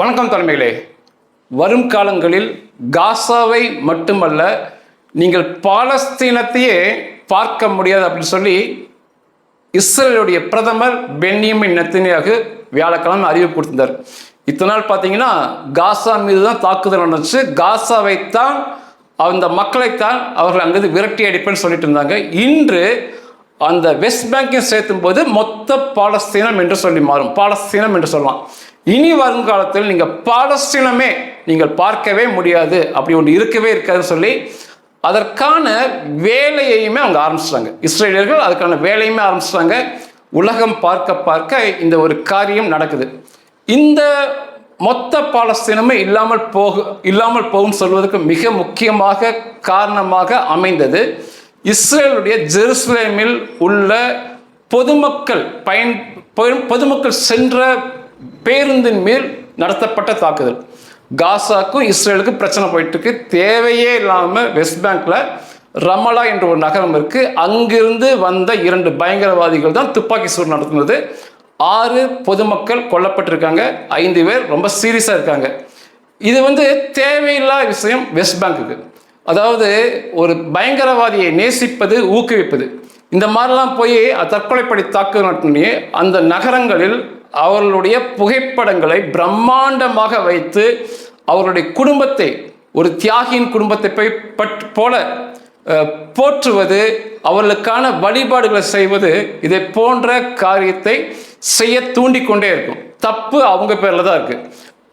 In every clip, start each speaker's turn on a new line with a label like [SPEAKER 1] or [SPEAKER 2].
[SPEAKER 1] வணக்கம் தலைமைகளே. வரும் காலங்களில் காசாவை மட்டுமல்ல நீங்கள் பாலஸ்தீனத்தையே பார்க்க முடியாது அப்படின்னு சொல்லி இஸ்ரேலுடைய பிரதமர் பென்னியமின் நெத்தனியாக வியாழக்கிழமை அறிவிப்பு கொடுத்திருந்தார். இத்தனை நாள் பார்த்தீங்கன்னா காசா மீது தான் தாக்குதல் நடந்துச்சு. காசாவைத்தான் அந்த மக்களைத்தான் அவர்கள் அங்கிருந்து விரட்டி அடிப்பேன்னு சொல்லிட்டு இருந்தாங்க. இன்று அந்த வெஸ்ட் பேங்கையும் சேர்த்தும் போது மொத்த பாலஸ்தீனம் என்று சொல்லி மாறும். பாலஸ்தீனம் என்று சொல்லலாம். இனி வருங்காலத்தில் நீங்கள் பாலஸ்தீனமே நீங்கள் பார்க்கவே முடியாது. அப்படி ஒன்று இருக்கவே இருக்காதுன்னு சொல்லி அதற்கான வேலையையுமே அவங்க ஆரம்பிச்சிட்டாங்க. இஸ்ரேலியர்கள் அதுக்கான வேலையுமே ஆரம்பிச்சிட்டாங்க. உலகம் பார்க்க பார்க்க இந்த ஒரு காரியம் நடக்குது. இந்த மொத்த பாலஸ்தீனமே இல்லாமல் போக இல்லாமல் போகும் சொல்வதற்கு மிக முக்கியமாக காரணமாக அமைந்தது இஸ்ரேலுடைய ஜெருசலேமில் உள்ள பொதுமக்கள் பயன் பொதுமக்கள் சென்ற பேருந்தின் மேல் நடத்தப்பட்ட தாக்குதல். காசாக்கும் இஸ்ரேலுக்கும் பிரச்சனை போயிட்டு இருக்கு தேவையே இல்லாமல் வெஸ்ட் பேங்க்ல ரமலா என்ற ஒரு நகரம் இருக்கு. அங்கிருந்து வந்த இரண்டு பயங்கரவாதிகள் தான் துப்பாக்கி சூடு நடத்தினது. ஆறு பொதுமக்கள் கொல்லப்பட்டிருக்காங்க. ஐந்து பேர் ரொம்ப சீரியஸாக இருக்காங்க. இது வந்து தேவையில்லாத விஷயம் வெஸ்ட் பேங்க்குக்கு. அதாவது ஒரு பயங்கரவாதியை நேசிப்பது ஊக்குவிப்பது. இந்த மாதிரிலாம் போய் தற்கொலைப்படை தாக்குனே அந்த நகரங்களில் அவர்களுடைய புகைப்படங்களை பிரம்மாண்டமாக வைத்து அவர்களுடைய குடும்பத்தை ஒரு தியாகியின் குடும்பத்தை போய் பட் போல போற்றுவது அவர்களுக்கான வழிபாடுகளை செய்வது இதை போன்ற காரியத்தை செய்ய தூண்டிக்கொண்டே இருக்கும். தப்பு அவங்க பேரில் தான் இருக்குது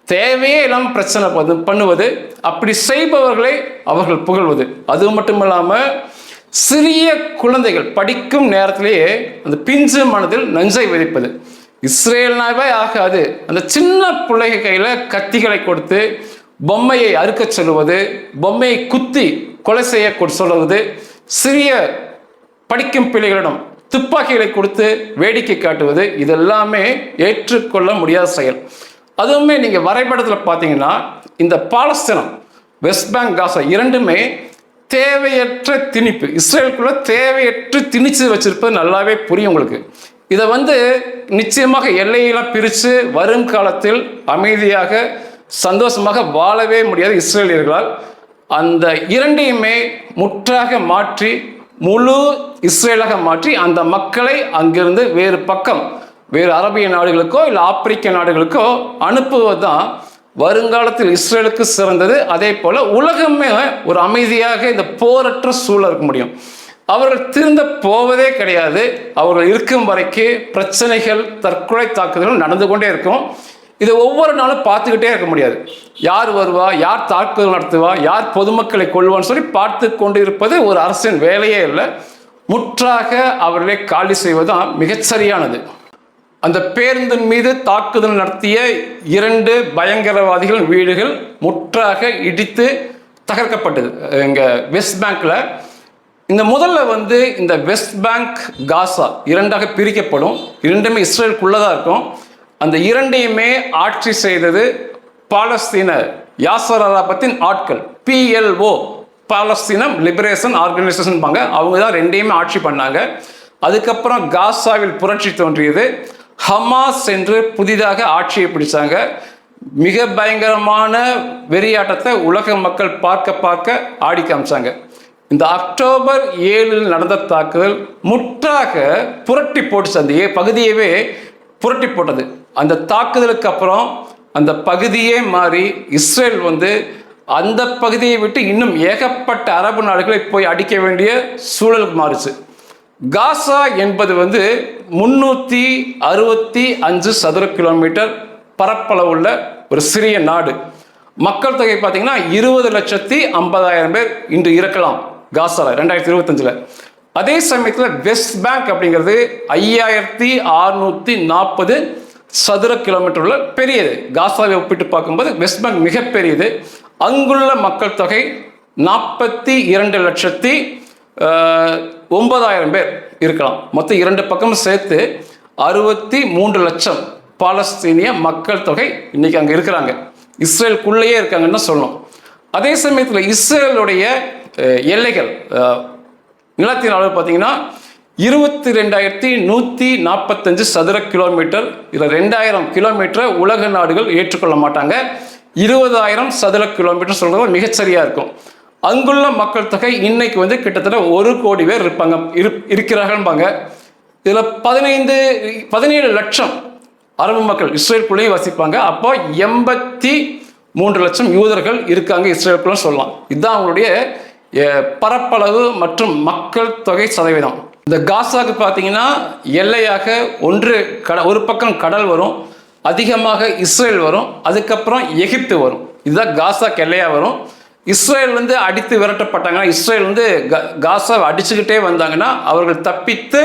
[SPEAKER 1] தேவையே இல்லாமல் பிரச்சனை பண்ணு- பண்ணுவது அப்படி செய்பவர்களை அவர்கள் புகழ்வது. அது மட்டும் இல்லாமல் சிறிய குழந்தைகள் படிக்கும் நேரத்திலேயே அந்த பிஞ்சு மனதில் நஞ்சை விதைப்பது. இஸ்ரேல்னாவே ஆகாது. அந்த சின்ன பிள்ளைங்க கையில் கத்திகளை கொடுத்து பொம்மையை அறுக்கச் சொல்லுவது பொம்மையை குத்தி கொலை செய்ய கொ- சொல்லுவது சிறிய படிக்கும் பிள்ளைகளிடம் துப்பாக்கிகளை கொடுத்து வேடிக்கை காட்டுவது இதெல்லாமே ஏற்றுக்கொள்ள முடியாத செயல். அதுவுமே நீங்கள் வரைபடத்தில் பார்த்தீங்கன்னா இந்த பாலஸ்தீனம் வெஸ்ட் பேங்க் காசா இரண்டுமே தேவையற்ற திணிப்பு. இஸ்ரேலுக்குள்ள தேவையற்ற திணிச்சு வச்சிருப்பது நல்லாவே புரியும் உங்களுக்கு. இதை வந்து நிச்சயமாக எல்லையெல்லாம் பிரித்து வரும் காலத்தில் அமைதியாக சந்தோஷமாக வாழவே முடியாது இஸ்ரேலியர்களால். அந்த இரண்டையுமே முற்றாக மாற்றி முழு இஸ்ரேலாக மாற்றி அந்த மக்களை அங்கிருந்து வேறு பக்கம் வேறு அரபிய நாடுகளுக்கோ இல்லை ஆப்பிரிக்க நாடுகளுக்கோ அனுப்புவது தான் வருங்காலத்தில் இஸ்ரேலுக்கு சிறந்தது. அதே போல் உலகமே ஒரு அமைதியாக இந்த போரற்ற சூழல் இருக்க முடியும். அவர்கள் திருந்த போவதே கிடையாது. அவர்கள் இருக்கும் வரைக்கு பிரச்சனைகள் தற்கொலை தாக்குதல்கள் நடந்து கொண்டே இருக்கும். இதை ஒவ்வொரு நாளும் பார்த்துக்கிட்டே இருக்க முடியாது. யார் வருவா யார் தாக்குதல் நடத்துவா யார் பொதுமக்களை கொள்வான்னு சொல்லி பார்த்து கொண்டு இருப்பது ஒரு அரசின் வேலையே இல்லை. முற்றாக அவர்களை காலி செய்வதுதான் மிகச்சரியானது. அந்த பேருந்தின் மீது தாக்குதல் நடத்திய இரண்டு பயங்கரவாதிகள் வீடுகள் முற்றாக இடித்து தகர்க்கப்பட்டது. எங்கள் வெஸ்ட் பேங்க்ல இந்த முதல்ல வந்து இந்த வெஸ்ட் பேங்க் காசா இரண்டாக பிரிக்கப்படும். இரண்டுமே இஸ்ரேலுக்குள்ளதாக இருக்கும். அந்த இரண்டையுமே ஆட்சி செய்தது பாலஸ்தீன யாசர் அராபத்தின் ஆட்கள் பிஎல்ஓ பாலஸ்தீனம் லிபரேஷன் ஆர்கனைசேஷன் அவங்க தான் ரெண்டையுமே ஆட்சி பண்ணாங்க. அதுக்கப்புறம் காசாவில் புரட்சி தோன்றியது. ஹமாஸ் என்று புதிதாக ஆட்சியை பிடிச்சாங்க. மிக பயங்கரமான வெறியாட்டத்தை உலக மக்கள் பார்க்க பார்க்க ஆடி காமிச்சாங்க. இந்த அக்டோபர் ஏழில் நடந்த தாக்குதல் முற்றாக புரட்டி போட்டுச்சு அந்த ஏ பகுதியவே புரட்டி போட்டது. அந்த தாக்குதலுக்கு அப்புறம் அந்த பகுதியே மாறி இஸ்ரேல் வந்து அந்த பகுதியை விட்டு இன்னும் ஏகப்பட்ட அரபு நாடுகளை போய் அடிக்க வேண்டிய சூழலுக்கு மாறுச்சு. காசா என்பது வந்து முன்னூற்றி அறுபத்தி அஞ்சு சதுர கிலோமீட்டர் பரப்பளவுள்ள ஒரு சிறிய நாடு. மக்கள் தொகை பார்த்தீங்கன்னா இருபது லட்சத்தி ஐம்பதாயிரம் பேர் இன்று இருக்கலாம் காசாவில் ரெண்டாயிரத்தி இருபத்தஞ்சில். அதே சமயத்தில் வெஸ்ட் பேங்க் அப்படிங்கிறது ஐயாயிரத்தி அறுநூற்றி நாற்பது சதுர கிலோமீட்டர் உள்ள பெரியது. காசாவை ஒப்பிட்டு பார்க்கும்போது வெஸ்ட் பேங்க் மிகப்பெரியது. அங்குள்ள மக்கள் தொகை நாற்பத்தி இரண்டு லட்சத்தி ஒன்பதாயிரம் பேர் இருக்கலாம். மொத்தம் இரண்டு பக்கமும் சேர்த்து அறுபத்தி மூன்று லட்சம் பாலஸ்தீனிய மக்கள் தொகை இன்னைக்கு அங்கே இருக்கிறாங்க. இஸ்ரேலுக்குள்ளேயே இருக்காங்கன்னு சொல்லணும். அதே சமயத்தில் இஸ்ரேலுடைய எல்லைகள் நிலத்தின் அளவு பார்த்தீங்கன்னா இருபத்தி ரெண்டாயிரத்தி நூற்றி நாற்பத்தஞ்சு சதுர கிலோமீட்டர். இதில் ரெண்டாயிரம் கிலோமீட்டரை உலக நாடுகள் ஏற்றுக்கொள்ள மாட்டாங்க. இருபதாயிரம் சதுர கிலோமீட்டர் சொல்கிறது மிகச்சரியாக இருக்கும். அங்குள்ள மக்கள் தொகை இன்னைக்கு வந்து கிட்டத்தட்ட ஒரு கோடி பேர் இருப்பாங்க. இரு இருக்கிறார்கள்பாங்க இதில் பதினைந்து பதினேழு லட்சம் அரபு மக்கள் இஸ்ரேலுக்குள்ளேயும் வசிப்பாங்க. அப்போ எண்பத்தி மூன்று லட்சம் யூதர்கள் இருக்காங்க இஸ்ரேலுக்குள்ள சொல்லலாம். இதுதான் அவங்களுடைய பரப்பளவு மற்றும் மக்கள் தொகை சதவீதம். இந்த காசாவுக்கு பார்த்தீங்கன்னா எல்லையாக ஒன்று கட ஒரு பக்கம் கடல் வரும் அதிகமாக இஸ்ரேல் வரும் அதுக்கப்புறம் எகிப்து வரும். இதுதான் காசாக்கு எல்லையாக வரும். இஸ்ரேல் வந்து அடித்து விரட்டப்பட்டாங்கன்னா இஸ்ரேல் வந்து காசாவை அடிச்சுக்கிட்டே வந்தாங்கன்னா அவர்கள் தப்பித்து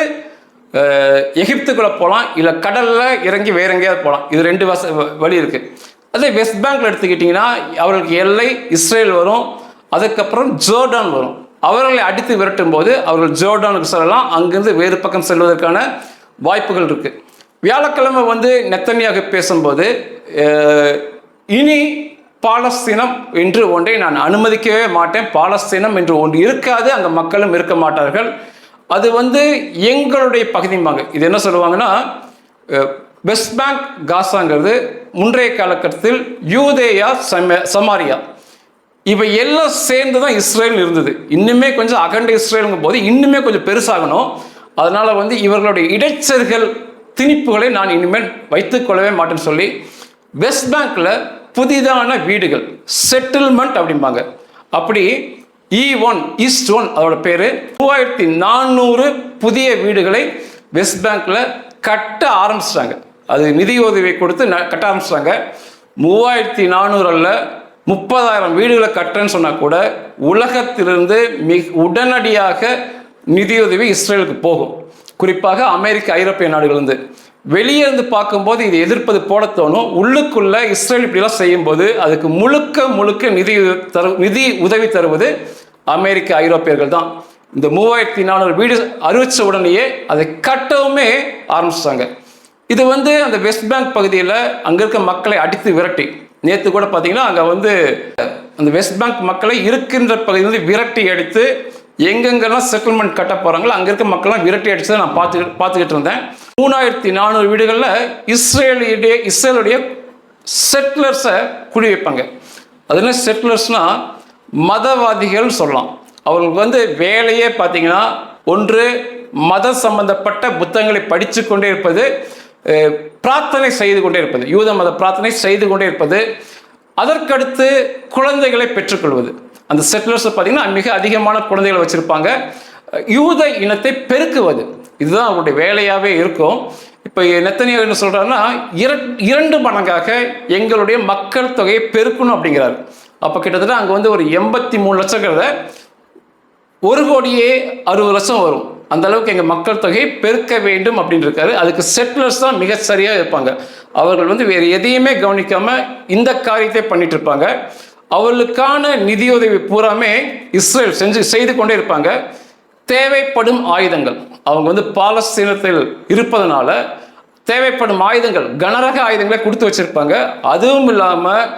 [SPEAKER 1] எகிப்துக்குள்ளே போகலாம் இல்லை கடலில் இறங்கி வேற எங்கேயாவது போகலாம். இது ரெண்டு வச வ- வழி இருக்குது அதே வெஸ்ட் பேங்க்ல எடுத்துக்கிட்டிங்கன்னா அவர்களுக்கு எல்லை இஸ்ரேல் வரும் அதுக்கப்புறம் ஜோர்டான் வரும். அவர்களை அடித்து விரட்டும் போது அவர்கள் ஜோர்டானுக்கு செல்லலாம் அங்கிருந்து வேறு பக்கம் செல்வதற்கான வாய்ப்புகள் இருக்குது வியாழக்கிழமை வந்து நெத்தனியாக பேசும்போது இனி பாலஸ்தீனம் என்று ஒன்றை நான் அனுமதிக்கவே மாட்டேன். பாலஸ்தீனம் என்று ஒன்று இருக்காது அங்கே மக்களும் இருக்க மாட்டார்கள். அது வந்து எங்களுடைய பகுதிம்பாங்க இது என்ன சொல்லுவாங்கன்னா வெஸ்ட் பேங்க் காசாங்கிறது முன்றைய காலகட்டத்தில் யூதேயா சம சமாரியா. இவை எல்லாம் சேர்ந்து தான் இஸ்ரேல் இருந்தது. இன்னுமே கொஞ்சம் அகண்ட இஸ்ரேலுங்கும் போது இன்னுமே கொஞ்சம் பெருசாகணும். அதனால் வந்து இவர்களுடைய இடைச்சர்கள் திணிப்புகளை நான் இனிமேல் வைத்துக்கொள்ளவே மாட்டேன்னு சொல்லி வெஸ்ட் பேங்க்கில் புதிதான வீடுகள் செட்டில்மெண்ட் அப்படிம்பாங்க. அப்படி இ ஒன் ஈஸ்ட் ஒன் அதோட பேர் மூவாயிரத்தி நானூறு புதிய வீடுகளை வெஸ்ட் பேங்க்ல கட்ட ஆரம்பிச்சிட்டாங்க. அது நிதி உதவி கொடுத்து ந- கட்ட ஆரம்பிச்சிட்டாங்க. மூவாயிரத்தி நானூறு அல்ல முப்பதாயிரம் வீடுகளை கட்டுறேன்னு சொன்னால் கூட உலகத்திலிருந்து மிக உடனடியாக நிதியுதவி இஸ்ரேலுக்கு போகும். குறிப்பாக அமெரிக்க ஐரோப்பிய நாடுகள் இருந்து வெளியே இருந்து பார்க்கும்போது இதை எதிர்ப்பது போல தோணும். உள்ளுக்குள்ள இஸ்ரேல் இப்படிலாம் செய்யும்போது அதுக்கு முழுக்க முழுக்க நிதி தரு நிதி உதவி தருவது அமெரிக்க ஐரோப்பியர்கள் தான். இந்த மூவாயிரத்தி நானூறு வீடு அறிவித்த உடனேயே அதை கட்டவுமே ஆரம்பிச்சிட்டாங்க. இது வந்து அந்த வெஸ்ட் பேங்க் பகுதியில் அங்கே இருக்க மக்களை அடித்து விரட்டி. நேற்று கூட பார்த்தீங்கன்னா அங்கே வந்து அந்த வெஸ்ட் பேங்க் மக்களை இருக்கின்ற பகுதியிலிருந்து விரட்டி அடித்து எங்கெங்கெல்லாம் செட்டில்மெண்ட் கட்ட போகிறாங்களோ அங்கே இருக்க மக்கள்லாம் விரட்டி அடித்து நான் பார்த்து பார்த்துக்கிட்டு இருந்தேன். மூணாயிரத்தி நானூறு வீடுகளில் இஸ்ரேலியுடைய இஸ்ரேலுடைய செட்டிலர்ஸை குடி வைப்பாங்க அது என்ன செட்டிலர்ஸ்னால் மதவாதிகள் சொல்லலாம். அவர்களுக்கு வந்து வேலையே பார்த்தீங்கன்னா ஒன்று மத சம்பந்தப்பட்ட புத்தகங்களை படித்து கொண்டே இருப்பது பிரார்த்தனை செய்து கொண்டே இருப்பது யூத மத பிரார்த்தனை செய்து கொண்டே இருப்பது அதற்கடுத்து குழந்தைகளை பெற்றுக்கொள்வது. அந்த செட்டிலர்ஸ் பார்த்தீங்கன்னா மிக அதிகமான குழந்தைகளை வச்சுருப்பாங்க. யூத இனத்தை பெருக்குவது. இதுதான் அவருடைய வேலையாகவே இருக்கும். இப்போ நெத்தனியா என்ன சொல்கிறாருன்னா இர- இரண்டு மடங்காக எங்களுடைய மக்கள் தொகையை பெருக்கணும் அப்படிங்கிறாரு. அப்போ கிட்டத்தட்ட அங்கே வந்து ஒரு எண்பத்தி மூணு லட்சங்கிறத ஒரு கோடியே அறுபது லட்சம் வரும். அந்த அளவுக்கு எங்கள் மக்கள் தொகையை பெருக்க வேண்டும் அப்படின்னு இருக்காரு. அதுக்கு செட்டிலர்ஸ் தான் மிக சரியாக இருப்பாங்க. அவர்கள் வந்து வேறு எதையுமே கவனிக்காமல் இந்த காரியத்தை பண்ணிட்டு இருப்பாங்க. அவர்களுக்கான நிதியுதவி பூராமே இஸ்ரேல் செஞ்சு செய்து கொண்டே இருப்பாங்க. தேவைப்படும் ஆயுதங்கள். அவங்க வந்து பாலஸ்தீனத்தில் இருப்பதனால தேவைப்படும் ஆயுதங்கள் கனரக ஆயுதங்களை கொடுத்து வச்சிருப்பாங்க. அதுவும் இல்லாமல்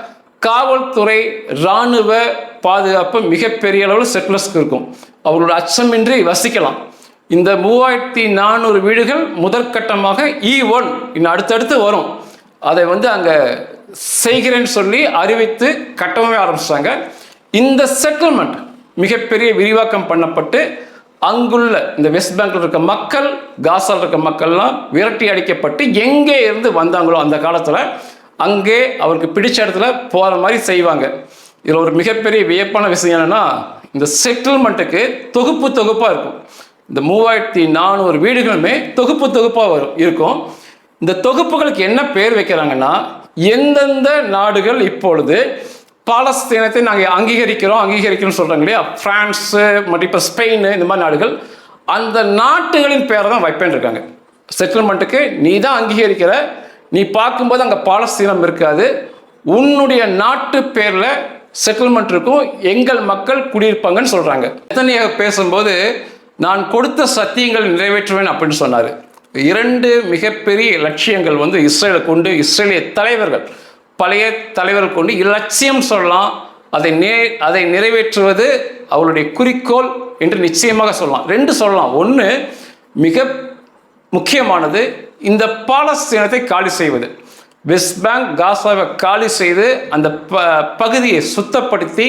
[SPEAKER 1] காவல்துறை இராணுவ பாதுகாப்பு மிகப்பெரிய அளவில் செட்டிலர்ஸ்க்கு இருக்கும். அவர்களோட அச்சமின்றி வசிக்கலாம். இந்த மூவாயிரத்தி நானூறு வீடுகள் முதற்கட்டமாக e இ ஒன் இன்னும் அடுத்தடுத்து வரும். அதை வந்து அங்கே செய்கிறேன்னு சொல்லி அறிவித்து கட்டவே ஆரம்பிச்சிட்டாங்க. இந்த செட்டில்மெண்ட் மிகப்பெரிய விரிவாக்கம் பண்ணப்பட்டு அங்குள்ள இந்த வெஸ்ட் பேங்க்ல இருக்க மக்கள் காசால் இருக்க மக்கள்லாம் விரட்டி அடிக்கப்பட்டு எங்கே இருந்து வந்தாங்களோ அந்த காலத்தில் அங்கே அவருக்கு பிடிச்ச இடத்துல போகிற மாதிரி செய்வாங்க. இதில் ஒரு மிகப்பெரிய வியப்பான விஷயம் என்னென்னா இந்த செட்டில்மெண்ட்டுக்கு தொகுப்பு தொகுப்பாக இருக்கும். இந்த மூவாயிரத்தி நானூறு வீடுகளுமே தொகுப்பு தொகுப்பாக வரும் இருக்கும். இந்த தொகுப்புகளுக்கு என்ன பேர் வைக்கிறாங்கன்னா எந்தெந்த நாடுகள் இப்பொழுது பாலஸ்தீனத்தை நாங்கள் அங்கீகரிக்கிறோம் அங்கீகரிக்கிறோம்னு சொல்கிறாங்க இல்லையா? ஃப்ரான்ஸு மற்றும் இப்போ ஸ்பெயின் இந்த மாதிரி நாடுகள். அந்த நாட்டுகளின் பேரை தான் வைப்பேன் இருக்காங்க. செட்டில்மெண்ட்டுக்கு நீ தான் அங்கீகரிக்கிற. நீ பார்க்கும்போது அங்கே பாலஸ்தீனம் இருக்காது. உன்னுடைய நாட்டு பேரில் செட்டில்மெண்ட் இருக்கும். எங்கள் மக்கள் குடியிருப்பாங்கன்னு சொல்கிறாங்க எத்தனையாக பேசும்போது நான் கொடுத்த சத்தியங்கள் நிறைவேற்றுவேன் அப்படின்னு சொன்னார். இரண்டு மிகப்பெரிய லட்சியங்கள் வந்து இஸ்ரேலை கொண்டு இஸ்ரேலிய தலைவர்கள். பழைய தலைவர்கள் கொண்டு இலட்சியம் சொல்லலாம். அதை நே அதை நிறைவேற்றுவது அவளுடைய குறிக்கோள் என்று நிச்சயமாக சொல்லலாம். ரெண்டு சொல்லலாம். ஒன்று மிக முக்கியமானது இந்த பாலஸ்தீனத்தை காலி செய்வது. வெஸ்ட் பேங்க் காசாவை காலி செய்து அந்த ப பகுதியை சுத்தப்படுத்தி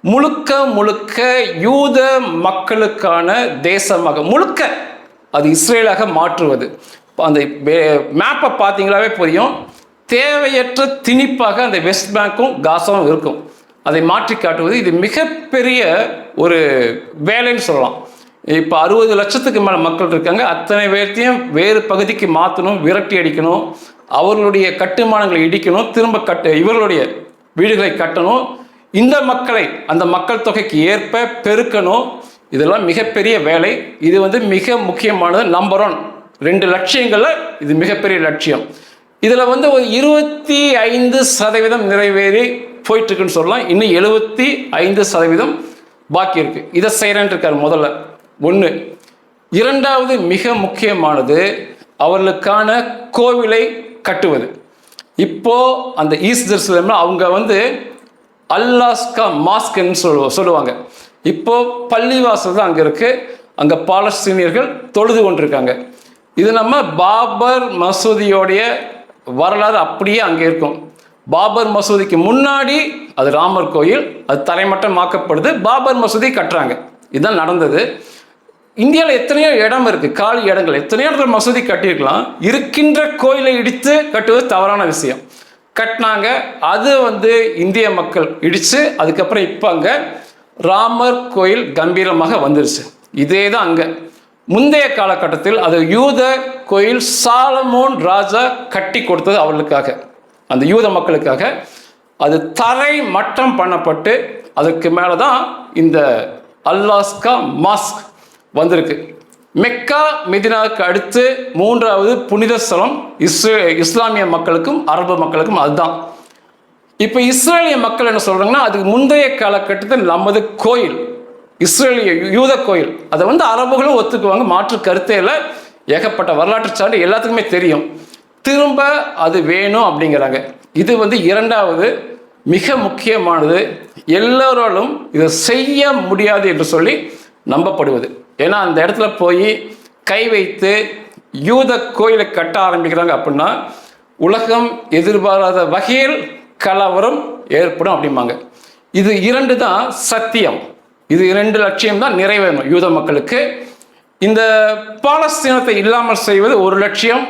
[SPEAKER 1] முழுக்க முழுக்க யூத மக்களுக்கான தேசமாக முழுக்க அது இஸ்ரேலாக மாற்றுவது. அந்த மேப்பை பார்த்தீங்களாவே புரியும். தேவையற்ற திணிப்பாக அந்த வெஸ்ட் பேங்க்கும் காசாவும் இருக்கும். அதை மாற்றி காட்டுவது இது மிகப்பெரிய ஒரு வேலைன்னு சொல்லலாம். இப்போ அறுபது லட்சத்துக்கு மேலே மக்கள் இருக்காங்க. அத்தனை பேர்த்தையும் வேறு பகுதிக்கு மாற்றணும் விரட்டி அடிக்கணும் அவர்களுடைய கட்டுமானங்களை இடிக்கணும் திரும்ப கட்டு இவர்களுடைய வீடுகளை கட்டணும். இந்த மக்களை அந்த மக்கள் தொகைக்கு ஏற்ப பெருக்கணும். இதெல்லாம் மிகப்பெரிய வேலை. இது வந்து மிக முக்கியமானது. Number one. ரெண்டு லட்சியங்களில் இது மிகப்பெரிய லட்சியம். இதில் வந்து ஒரு இருபத்தி ஐந்து சதவீதம் நிறைவேறி போயிட்டுருக்குன்னு சொல்லலாம். இன்னும் எழுபத்தி ஐந்து சதவீதம் பாக்கி இருக்குது இதை செய்கிறேன் இருக்கார் முதல்ல. ஒன்று இரண்டாவது மிக முக்கியமானது அவர்களுக்கான கோவிலை கட்டுவது. இப்போ அந்த ஈஸ்ட் ஜெருசலேம்ல அவங்க வந்து அல்லாஸ்கா மாஸ்க்னு சொல்லுவோம் சொல்லுவாங்க. இப்போ பள்ளிவாசல் தான் அங்கே இருக்கு. அங்கே பாலஸ்தீனியர்கள் தொழுது கொண்டிருக்காங்க. இது நம்ம பாபர் மசூதியோடைய வரலாறு அப்படியே அங்கே இருக்கும். பாபர் மசூதிக்கு முன்னாடி அது ராமர் கோயில் அது தரைமட்டமாக்கப்படுது பாபர் மசூதி கட்டுறாங்க. இதுதான் நடந்தது. இந்தியாவில் எத்தனையோ இடம் இருக்குது காலி இடங்கள். எத்தனையோ இடத்துல மசூதி கட்டியிருக்கலாம். இருக்கின்ற கோயிலை இடித்து கட்டுவது தவறான விஷயம். கட்டினாங்க. அது வந்து இந்திய மக்கள் இடித்து அதுக்கப்புறம் இப்போ அங்கே ராமர் கோயில் கம்பீரமாக வந்துருச்சு. இதே தான் அங்கே. முந்தைய காலகட்டத்தில் அது யூத கோயில் சாலமோன் ராஜா கட்டி கொடுத்தது அவர்களுக்காக. அந்த யூத மக்களுக்காக அது தரை மட்டம் பண்ணப்பட்டு அதுக்கு மேலே தான் இந்த அல்லாஸ்கா மாஸ்க் வந்திருக்கு. மெக்கா மெதினாவுக்கு அடுத்து மூன்றாவது புனித ஸ்தலம் இஸ்ரே இஸ்லாமிய மக்களுக்கும் அரபு மக்களுக்கும் அதுதான். இப்போ இஸ்ரேலிய மக்கள் என்ன சொல்கிறாங்கன்னா அதுக்கு முந்தைய காலகட்டத்தில் நமது கோயில் இஸ்ரேலிய யூத கோயில். அதை வந்து அரபுகளும் ஒத்துக்குவாங்க. மாற்று கருத்தே இல்லை. ஏகப்பட்ட வரலாற்று சான்று எல்லாத்துக்குமே தெரியும். திரும்ப அது வேணும் அப்படிங்கிறாங்க. இது வந்து இரண்டாவது மிக முக்கியமானது. எல்லோராலும் இதை செய்ய முடியாது என்று சொல்லி நம்பப்படுவது. ஏன்னா அந்த இடத்துல போய் கை வைத்து யூத கோயிலை கட்ட ஆரம்பிக்கிறாங்க அப்படின்னா உலகம் எதிர்பாராத வகையில் கலவரம் ஏற்படும் அப்படிம்பாங்க. இது இரண்டு தான் சத்தியம். இது இரண்டு லட்சியம் தான் நிறைவேறணும். யூத மக்களுக்கு இந்த பாலஸ்தீனத்தை இல்லாமல் செய்வது ஒரு லட்சியம்.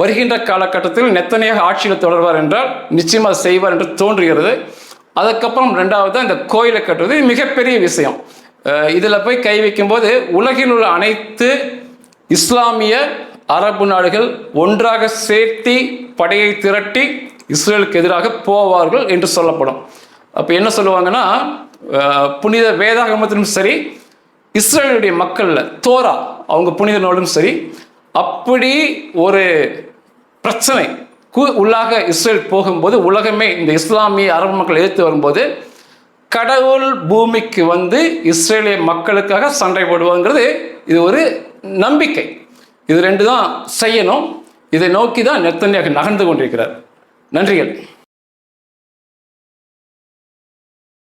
[SPEAKER 1] வருகின்ற காலகட்டத்தில் நெத்தனையாக ஆட்சியில் தொடர்வார் என்றால் நிச்சயமாக செய்வார் என்று தோன்றுகிறது. அதுக்கப்புறம் ரெண்டாவது இந்த கோயிலை கட்டுவது. மிகப்பெரிய விஷயம். இதில் போய் கை வைக்கும்போது உலகில் உள்ள அனைத்து இஸ்லாமிய அரபு நாடுகள் ஒன்றாக சேர்த்தி படையை திரட்டி இஸ்ரேலுக்கு எதிராக போவார்கள் என்று சொல்லப்படும். அப்போ என்ன சொல்லுவாங்கன்னா புனித வேதாகமத்திலும் சரி இஸ்ரேலுடைய மக்களில் தோரா அவங்க புனித நூலும் சரி அப்படி ஒரு பிரச்சனை உள்ளாக இஸ்ரேல் போகும்போது உலகமே இந்த இஸ்லாமிய அரபு மக்கள் எதிர்த்து வரும்போது கடவுள் பூமிக்கு வந்து இஸ்ரேலிய மக்களுக்காக சண்டை போடுவாங்கிறது இது ஒரு நம்பிக்கை. இது ரெண்டு தான் செய்யணும். இதை நோக்கி தான் நெத்தனியாக நகர்ந்து கொண்டிருக்கிறார். நன்றிகள்.